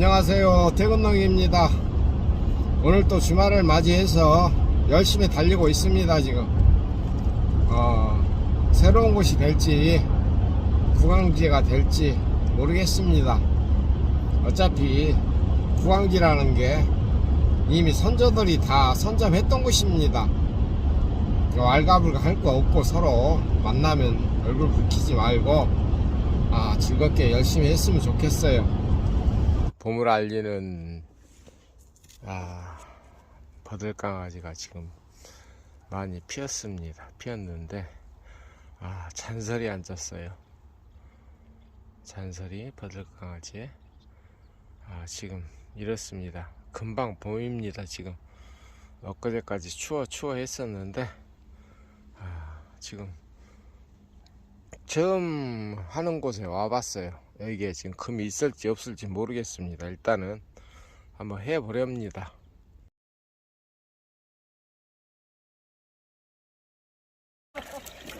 안녕하세요. 태근농입니다. 오늘 또 주말을 맞이해서 열심히 달리고 있습니다 지금. 어, 새로운 곳이 될지 구강지가 될지 모르겠습니다. 어차피 구강지라는 게 이미 선조들이 다 선점했던 곳입니다. 알가불가 할 거 없고 서로 만나면 얼굴 붉히지 말고 아 즐겁게 열심히 했으면 좋겠어요 봄을 알리는 아, 버들강아지가 지금 많이 피었습니다. 피었는데 아, 잔설이 앉았어요. 잔설이 버들강아지에 아, 지금 이렇습니다. 금방 봄입니다. 지금 엊그제까지 추워 추워 했었는데 아, 지금 처음 하는 곳에 와봤어요. 여기에 지금 금이 있을지 없을지 모르겠습니다. 일단은 한번 해보렵니다.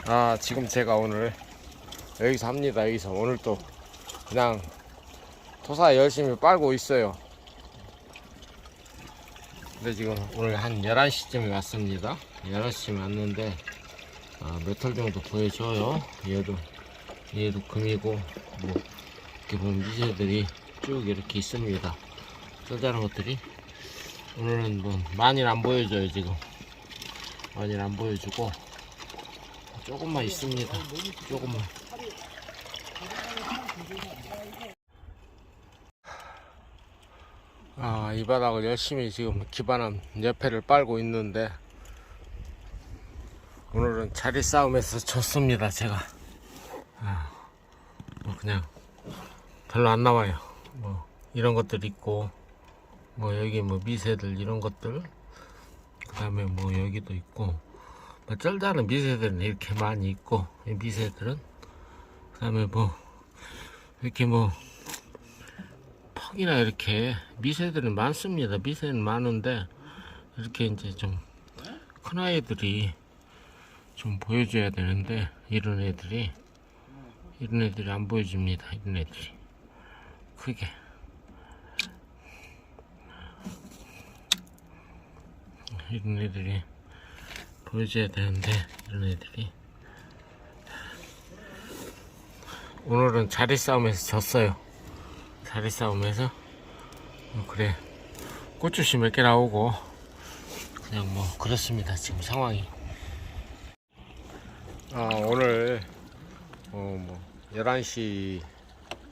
아 지금 제가 오늘 여기서 합니다. 여기서 오늘 또 그냥 토사 열심히 빨고 있어요. 근데 지금 오늘 한 11시쯤에 왔습니다. 11시쯤에 왔는데 아, 몇털 정도 보여줘요. 얘도 얘도 금이고 뭐 이렇게 보면 미세들이 쭉 이렇게 있습니다. 쩌자는 것들이 오늘은 뭐 많이는 안 보여줘요 지금 많이는 안 보여주고 조금만 있습니다. 조금만. 아, 이 바닥을 열심히 지금 기반함 옆에를 빨고 있는데 오늘은 자리 싸움에서 졌습니다 제가 아, 뭐 그냥 별로 안 나와요. 뭐 이런 것들 있고 뭐 여기 뭐 미세들 이런 것들 그 다음에 뭐 여기도 있고 뭐 쩔다는 미세들은 이렇게 많이 있고 이 미세들은 그 다음에 뭐 이렇게 뭐 퍽이나 이렇게 미세들은 많습니다. 미세는 많은데 이렇게 이제 좀 큰 아이들이 좀 보여줘야 되는데 이런 애들이 이런 애들이 안 보여줍니다. 이런 애들이 크게. 이런 애들이 보여줘야 되는데 이런 애들이. 오늘은 자리 싸움에서 졌어요. 자리 싸움에서? 어, 그래. 꽃주시 몇 개 나오고. 그냥 뭐 그렇습니다 지금 상황이. 아 오늘 어 뭐 11시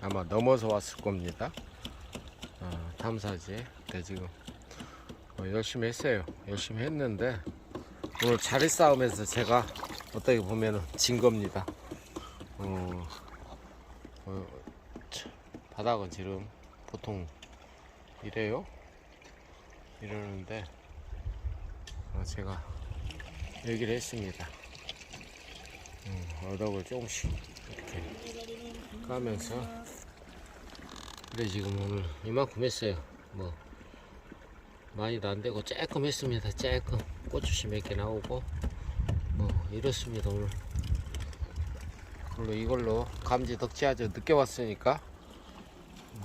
아마 넘어서 왔을 겁니다. 아, 탐사지 네 지금. 어, 열심히 했어요. 열심히 했는데 오늘 자리 싸움에서 제가 어떻게 보면은 진 겁니다. 어, 어, 참, 바닥은 지금 보통 이래요? 이러는데 어, 제가 얘기를 했습니다. 음, 어덕을 조금씩 이렇게 까면서 그래 지금 오늘 이만큼 했어요. 뭐 많이도 안 되고 조금 했습니다. 조금. 고추씨 몇 개 나오고 뭐 이렇습니다 오늘. 이걸로 이걸로 감지 덕지 아주 늦게 왔으니까. 음,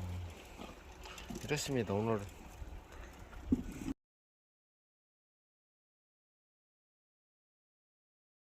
이렇습니다 오늘은